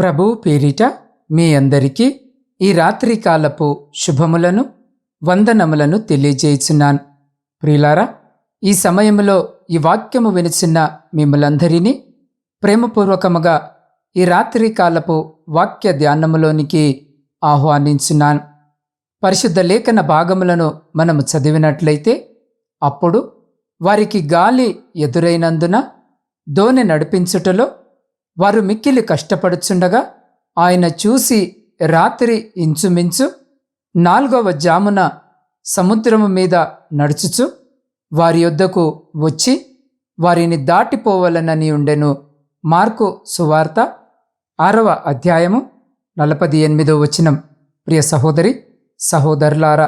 ప్రభువు పేరిట మీ అందరికీ ఈ రాత్రికాలపు శుభములను వందనములను తెలియజేయుచున్నాను. ప్రియులారా ఈ సమయంలో ఈ వాక్యము వినిచిన మిమ్మలందరినీ ప్రేమపూర్వకముగా ఈ రాత్రికాలపు వాక్య ధ్యానములోనికి ఆహ్వానించున్నాను. పరిశుద్ధ లేఖన భాగములను మనము చదివినట్లయితే అప్పుడు వారికి గాలి ఎదురైనందున దోణి నడిపించుటలో వారు మిక్కిలి కష్టపడుచుండగా ఆయన చూసి రాత్రి ఇంచుమించు నాలుగవ జామున సముద్రము మీద నడుచుచు వారి యొద్దకు వచ్చి వారిని దాటిపోవాలనని ఉండెను. మార్కు సువార్త ఆరవ అధ్యాయము నలపది ఎనిమిదో వచనం. ప్రియ సహోదరి సహోదరులారా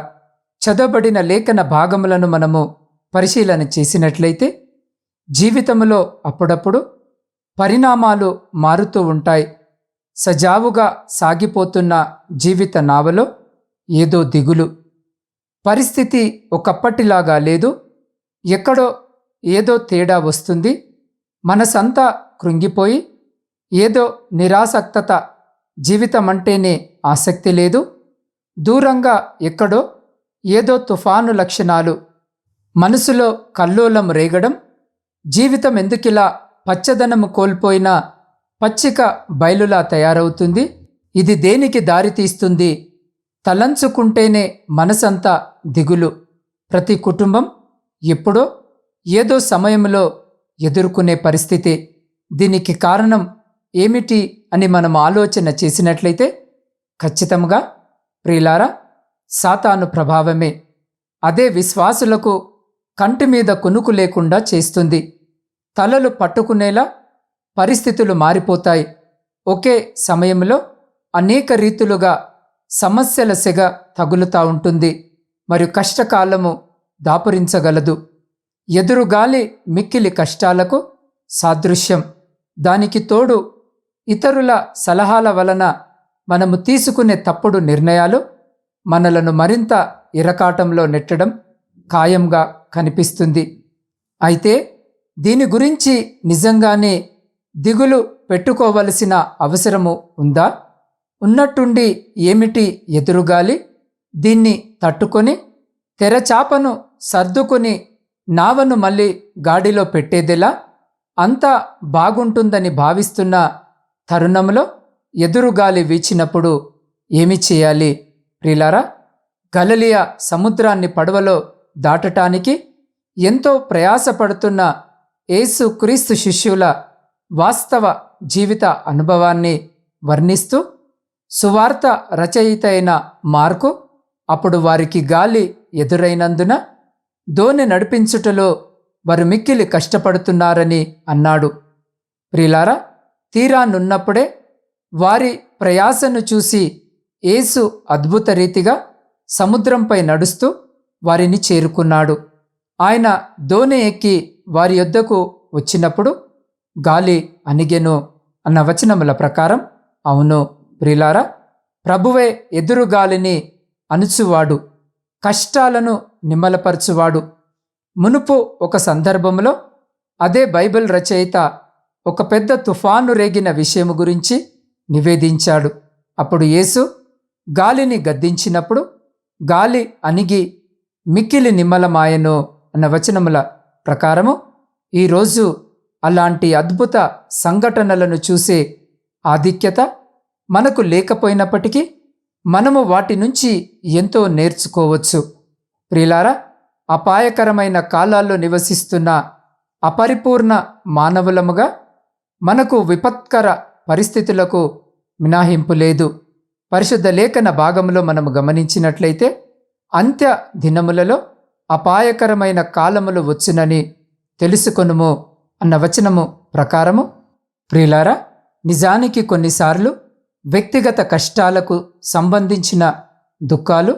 చదవబడిన లేఖన భాగములను మనము పరిశీలన చేసినట్లయితే జీవితంలో అప్పుడప్పుడు పరిణామాలు మారుతూ ఉంటాయి. సజావుగా సాగిపోతున్న జీవిత నావలో ఏదో దిగులు. పరిస్థితి ఒకప్పటిలాగా లేదు. ఎక్కడో ఏదో తేడా వస్తుంది. మనసంతా కృంగిపోయి ఏదో నిరాసక్తత జీవితం అంటేనే ఆసక్తి లేదు. దూరంగా ఎక్కడో ఏదో తుఫాను లక్షణాలు. మనసులో కల్లోలం రేగడం. జీవితం ఎందుకిలా పచ్చదనము కోల్పోయిన పచ్చిక బయలులా తయారవుతుంది. ఇది దేనికి దారితీస్తుంది తలంచుకుంటేనే మనసంతా దిగులు. ప్రతి కుటుంబం ఎప్పుడో ఏదో సమయంలో ఎదుర్కొనే పరిస్థితి. దీనికి కారణం ఏమిటి అని మనం ఆలోచన చేసినట్లయితే ఖచ్చితంగా ప్రియులారా సాతాను ప్రభావమే. అదే విశ్వాసులకు కంటి మీద కొనుకు లేకుండా చేస్తుంది. తలలు పట్టుకునేలా పరిస్థితులు మారిపోతాయి. ఒకే సమయంలో అనేక రీతులుగా సమస్యల సెగ తగులుతా ఉంటుంది. మరియు కష్టకాలము దాపురించగలదు. ఎదురుగాలి మిక్కిలి కష్టాలకు సాదృశ్యం. దానికి తోడు ఇతరుల సలహాల వలన మనము తీసుకునే తప్పుడు నిర్ణయాలు మనలను మరింత ఇరకాటంలో నెట్టడం ఖాయంగా కనిపిస్తుంది. అయితే దీని గురించి నిజంగానే దిగులు పెట్టుకోవలసిన అవసరము ఉందా? ఉన్నట్టుండి ఏమిటి ఎదురుగాలి? దీన్ని తట్టుకొని తెరచాపను సర్దుకొని నావను మళ్ళీ గాడిలో పెట్టేదెలా? అంతా బాగుంటుందని భావిస్తున్న తరుణంలో ఎదురుగాలి వీచినప్పుడు ఏమి చేయాలి? ప్రిలారా గలలియా సముద్రాన్ని పడవలో దాటటానికి ఎంతో ప్రయాసపడుతున్న యేసు క్రీస్తు శిష్యుల వాస్తవ జీవిత అనుభవాన్ని వర్ణిస్తూ సువార్త రచయిత అయిన మార్కు అప్పుడు వారికి గాలి ఎదురైనందున ధోని నడిపించుటలో వారు మిక్కిలి కష్టపడుతున్నారని అన్నాడు. ప్రిలారా తీరానున్నప్పుడే వారి ప్రయాసను చూసి యేసు అద్భుత రీతిగా సముద్రంపై నడుస్తూ వారిని చేరుకున్నాడు. ఆయన దోణి ఎక్కి వారి యొద్దకు వచ్చినప్పుడు గాలి అణిగెను అన్న వచనముల ప్రకారం అవును ప్రిలారా ప్రభువే ఎదురు గాలిని అణుచువాడు కష్టాలను నిమ్మలపరచువాడు. మునుపు ఒక సందర్భంలో అదే బైబిల్ రచయిత ఒక పెద్ద తుఫాను రేగిన విషయము గురించి నివేదించాడు. అప్పుడు యేసు గాలిని గద్దించినప్పుడు గాలి అణిగి మిక్కిలి నిమ్మలమాయను అన్న వచనముల ప్రకారము ఈరోజు అలాంటి అద్భుత సంఘటనలను చూసే ఆధిక్యత మనకు లేకపోయినప్పటికీ మనము వాటి నుంచి ఎంతో నేర్చుకోవచ్చు. ప్రిలారా అపాయకరమైన కాలాల్లో నివసిస్తున్న అపరిపూర్ణ మానవులముగా మనకు విపత్కర పరిస్థితులకు మినహాయింపు లేదు. పరిశుద్ధ లేఖన భాగంలో మనము గమనించినట్లయితే అంత్య దినములలో అపాయకరమైన కాలములు వచ్చునని తెలుసుకొనుము అన్న వచనము ప్రకారము. ప్రియులారా నిజానికి కొన్నిసార్లు వ్యక్తిగత కష్టాలకు సంబంధించిన దుఃఖాలు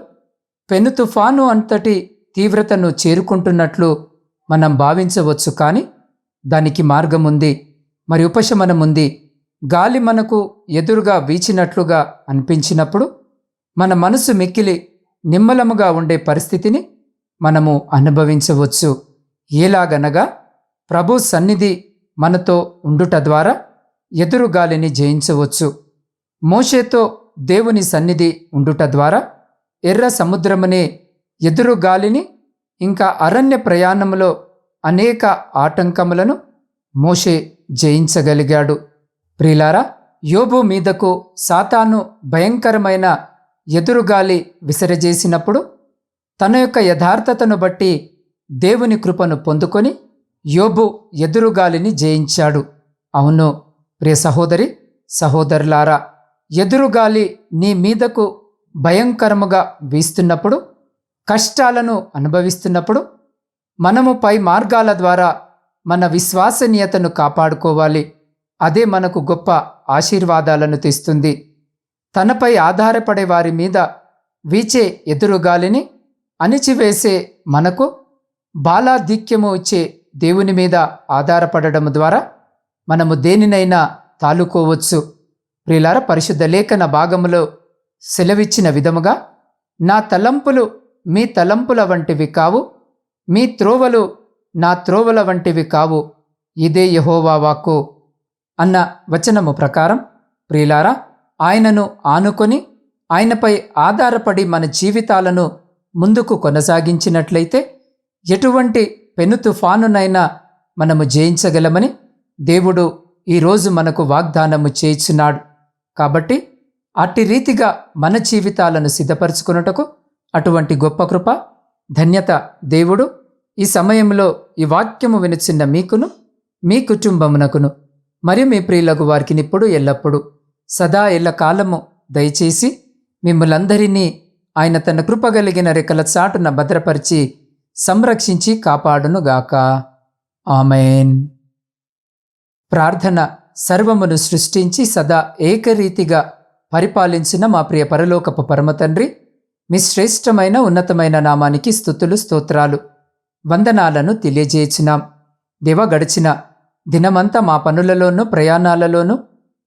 పెను తుఫాను అంతటి తీవ్రతను చేరుకుంటున్నట్లు మనం భావించవచ్చు కానీ దానికి మార్గం ఉంది మరి ఉపశమనం ఉంది గాలి మనకు ఎదురుగా వీచినట్లుగా అనిపించినప్పుడు మన మనసు మిక్కిలి నిమ్మలముగా ఉండే పరిస్థితిని మనము అనుభవించవచ్చు. ఎలాగనగా ప్రభు సన్నిధి మనతో ఉండుట ద్వారా ఎదురుగాలిని జయించవచ్చు. మోషేతో దేవుని సన్నిధి ఉండుట ద్వారా ఎర్ర సముద్రమునే ఎదురుగాలిని ఇంకా అరణ్య ప్రయాణంలో అనేక ఆటంకములను మోషే జయించగలిగాడు. ప్రిలారా యోబు మీదకు సాతాను భయంకరమైన ఎదురుగాలి విసిరజేసినప్పుడు తన యొక్క యథార్థతను బట్టి దేవుని కృపను పొందుకొని యోబు ఎదురుగాలిని జయించాడు. అవును ప్రియ సహోదరి సహోదరులారా ఎదురుగాలి నీ మీదకు భయంకరముగా వీస్తున్నప్పుడు కష్టాలను అనుభవిస్తున్నప్పుడు మనము పై మార్గాల ద్వారా మన విశ్వసనీయతను కాపాడుకోవాలి. అదే మనకు గొప్ప ఆశీర్వాదాలను తెస్తుంది. తనపై ఆధారపడే వారి మీద వీచే ఎదురుగాలిని అణిచివేసే మనకు బాలాధిక్యము ఇచ్చే దేవుని మీద ఆధారపడడం ద్వారా మనము దేనినైనా తాలుకోవచ్చు. ప్రిలార పరిశుద్ధ లేఖన భాగములో సెలవిచ్చిన విధముగా నా తలంపులు మీ తలంపుల వంటివి కావు మీ త్రోవలు నా త్రోవల వంటివి కావు ఇదే యహోవా వాక్కు అన్న వచనము ప్రకారం ప్రియులారా ఆయనను ఆనుకొని ఆయనపై ఆధారపడి మన జీవితాలను ముందుకు కొనసాగించినట్లయితే ఎటువంటి పెను తుఫానునైనా మనము జయించగలమని దేవుడు ఈరోజు మనకు వాగ్దానము చేయించున్నాడు. కాబట్టి అట్టి రీతిగా మన జీవితాలను సిద్ధపరచుకున్నటకు అటువంటి గొప్ప కృప ధన్యత దేవుడు ఈ సమయంలో ఈ వాక్యము వినిచిన్న మీకును మీ కుటుంబమునకును మరియు మీ ప్రియులకు వారికి నిప్పుడు ఎల్లప్పుడూ సదా ఎల్ల కాలము దయచేసి మిమ్మలందరినీ ఆయన తన కృపగలిగిన రెక్కల చాటున భద్రపరిచి సంరక్షించి కాపాడునుగాక. ఆమెన్. ప్రార్థన సర్వమును సృష్టించి సదా ఏకరీతిగా పరిపాలించిన మా ప్రియ పరలోకపు పరమతండ్రి మీ శ్రేష్టమైన ఉన్నతమైన నామానికి స్థుతులు స్తోత్రాలు వందనాలను తెలియజేయుచున్నాం. దివ గడిచిన దినమంతా మా పనులలోనూ ప్రయాణాలలోనూ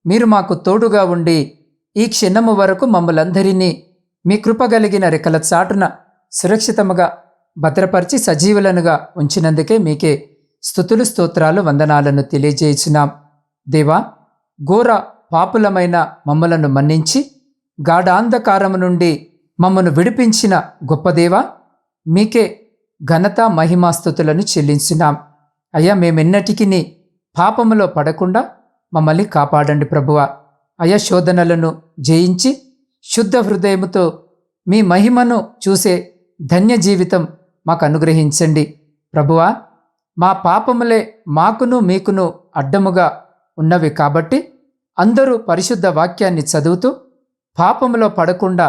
మీరు మాకు తోడుగా ఉండి ఈ క్షణము వరకు మమ్మలందరినీ మీ కృపగలిగిన రెక్కల చాటున సురక్షితముగా భద్రపరిచి సజీవులనుగా ఉంచినందుకే మీకే స్థుతులు స్తోత్రాలు వందనాలను తెలియజేయుచున్నాం. దేవా ఘోర పాపులమైన మమ్మలను మన్నించి గాఢాంధకారము నుండి మమ్మను విడిపించిన గొప్పదేవా మీకే ఘనత మహిమాస్థుతులను చెల్లించున్నాం. అయ్యా మేమెన్నటికీ పాపములో పడకుండా మమ్మల్ని కాపాడండి ప్రభువ. అయా శోధనలను జయించి శుద్ధ హృదయముతో మీ మహిమను చూసే ధన్య జీవితం మాకు అనుగ్రహించండి. ప్రభువా మా పాపములే మాకును మీకును అడ్డముగా ఉన్నవి కాబట్టి అందరూ పరిశుద్ధ వాక్యాన్ని చదువుతూ పాపములో పడకుండా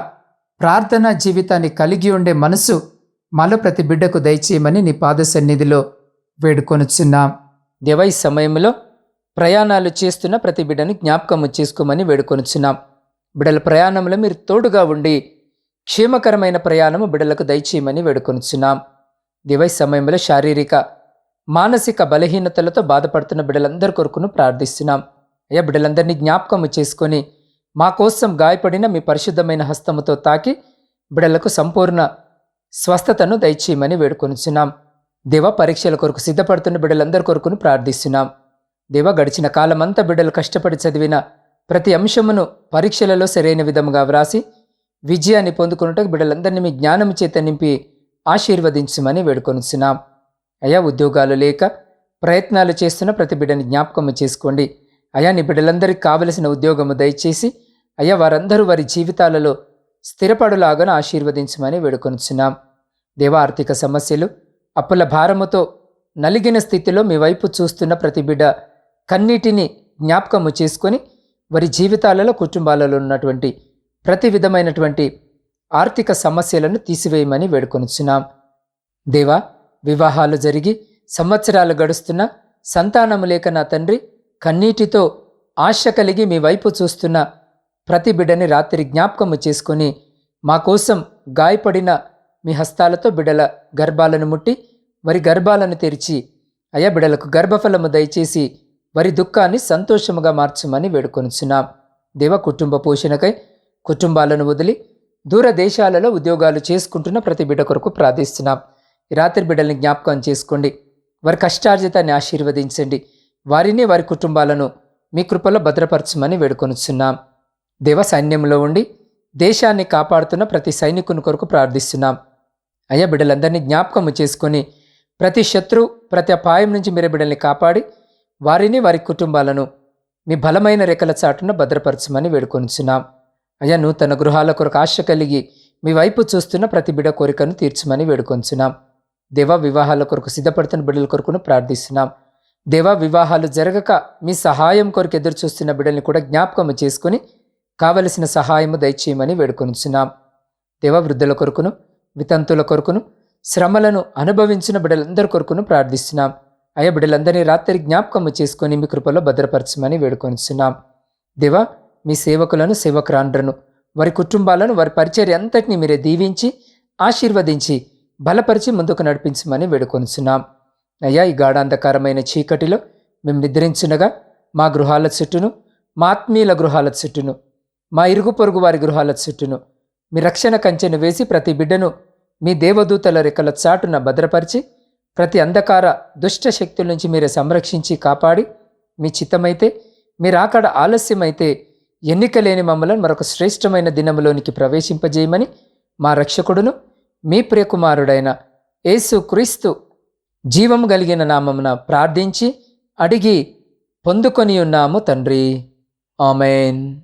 ప్రార్థనా జీవితాన్ని కలిగి ఉండే మనసు మాలో ప్రతి బిడ్డకు దయచేయమని నీ పాద సన్నిధిలో వేడుకొనుచున్నాం. దేవై సమయంలో ప్రయాణాలు చేస్తున్న ప్రతి బిడ్డను జ్ఞాపకము చేసుకోమని వేడుకొనుచున్నాం. బిడల ప్రయాణంలో మీరు తోడుగా ఉండి క్షేమకరమైన ప్రయాణము బిడ్డలకు దయచేయమని వేడుకొనిచున్నాం. దివై సమయంలో శారీరక మానసిక బలహీనతలతో బాధపడుతున్న బిడ్డలందరి కొరకును ప్రార్థిస్తున్నాం. అయ్యా బిడ్డలందరినీ జ్ఞాపకము చేసుకొని మా కోసం గాయపడిన మీ పరిశుద్ధమైన హస్తముతో తాకి బిడలకు సంపూర్ణ స్వస్థతను దయచేయమని వేడుకొనిచున్నాం. దేవ పరీక్షల కొరకు సిద్ధపడుతున్న బిడ్డలందరి కొరకును ప్రార్థిస్తున్నాం. దేవ గడిచిన కాలమంతా బిడ్డలు కష్టపడి చదివిన ప్రతి అంశమును పరీక్షలలో సరైన విధముగా వ్రాసి విజయాన్ని పొందుకున్నట్టు బిడ్డలందరినీ మీ జ్ఞానం చేత నింపి ఆశీర్వదించమని వేడుకొనుచున్నాం. అయా ఉద్యోగాలు లేక ప్రయత్నాలు చేస్తున్న ప్రతి బిడ్డని జ్ఞాపకము చేసుకోండి. అయా నీ బిడ్డలందరికీ కావలసిన ఉద్యోగము దయచేసి అయ్యా వారందరూ వారి జీవితాలలో స్థిరపడులాగా ఆశీర్వదించమని వేడుకొనుచున్నాం. దేవ ఆర్థిక సమస్యలు అప్పుల భారముతో నలిగిన స్థితిలో మీ వైపు చూస్తున్న ప్రతి బిడ్డ కన్నీటిని జ్ఞాపకము చేసుకొని వారి జీవితాలలో కుటుంబాలలో ఉన్నటువంటి ప్రతి విధమైనటువంటి ఆర్థిక సమస్యలను తీసివేయమని వేడుకొనుచున్నాం. దేవా వివాహాలు జరిగి సంవత్సరాలు గడుస్తున్న సంతానము లేక నా తండ్రి కన్నీటితో ఆశ కలిగి మీ వైపు చూస్తున్న ప్రతి బిడ్డని రాత్రి జ్ఞాపకము చేసుకొని మా కోసం గాయపడిన మీ హస్తాలతో బిడ్డల గర్భాలను ముట్టి వారి గర్భాలను తెరిచి అయా బిడ్డలకు గర్భఫలము దయచేసి వారి దుఃఖాన్ని సంతోషముగా మార్చమని వేడుకొనుచున్నాం. దేవ కుటుంబ పోషణకై కుటుంబాలను వదిలి దూర దేశాలలో ఉద్యోగాలు చేసుకుంటున్న ప్రతి బిడ్డ కొరకు ప్రార్థిస్తున్నాం. రాత్రి బిడ్డల్ని జ్ఞాపకం చేసుకోండి. వారి కష్టార్జితాన్ని ఆశీర్వదించండి. వారిని వారి కుటుంబాలను మీ కృపలో భద్రపరచమని వేడుకొనుచున్నాం. దేవ సైన్యంలో ఉండి దేశాన్ని కాపాడుతున్న ప్రతి సైనికుని కొరకు ప్రార్థిస్తున్నాం. అయ్యా బిడ్డలందరినీ జ్ఞాపకము చేసుకొని ప్రతి శత్రు ప్రతి అపాయం నుంచి మీరు బిడ్డల్ని కాపాడి వారిని వారి కుటుంబాలను మీ బలమైన రెక్కల చాటున భద్రపరచమని వేడుకొనిచున్నాం. అయ్యా నూతన గృహాల కొరకు ఆశ కలిగి మీ వైపు చూస్తున్న ప్రతి బిడ కోరికను తీర్చమని వేడుకొంచున్నాం దేవా వివాహాల కొరకు సిద్ధపడుతున్న బిడ్డల కొరకును ప్రార్థిస్తున్నాం. దేవా వివాహాలు జరగక మీ సహాయం కొరకు ఎదురు చూస్తున్న బిడ్డల్ని కూడా జ్ఞాపకము చేసుకుని కావలసిన సహాయము దయచేయమని వేడుకొనిచున్నాం. దేవ వృద్ధుల కొరకును వితంతుల కొరకును శ్రమలను అనుభవించిన బిడ్డలందరి కొరకును ప్రార్థిస్తున్నాం. అయ్యా బిడ్డలందరినీ రాత్రి జ్ఞాపకము చేసుకొని మీ కృపలో భద్రపరచమని వేడుకొనిచున్నాం. దేవా మీ సేవకులను సేవకురాండ్రను వారి కుటుంబాలను వారి పరిచర్య అంతటిని మీరే దీవించి ఆశీర్వదించి బలపరిచి ముందుకు నడిపించమని వేడుకొనిచున్నాం. అయ్యా ఈ గాఢాంధకారమైన చీకటిలో మేము నిద్రించునగా మా గృహాల చుట్టూను మా ఆత్మీయుల గృహాల చుట్టూను మా ఇరుగు పొరుగు వారి గృహాల చుట్టూను మీ రక్షణ కంచెను వేసి ప్రతి బిడ్డను మీ దేవదూతల రెక్కల చాటున భద్రపరిచి ప్రతి అంధకార దుష్ట శక్తుల నుంచి మీరు సంరక్షించి కాపాడి మీ చిత్తమైతే మీరు అక్కడ ఆలస్యమైతే ఎన్నిక లేని మమ్మలను మరొక శ్రేష్టమైన దినములోనికి ప్రవేశింపజేయమని మా రక్షకుడును మీ ప్రియకుమారుడైన యేసు క్రీస్తు జీవం కలిగిన నామమున ప్రార్థించి అడిగి పొందుకొని ఉన్నాము తండ్రి. ఆమెన్.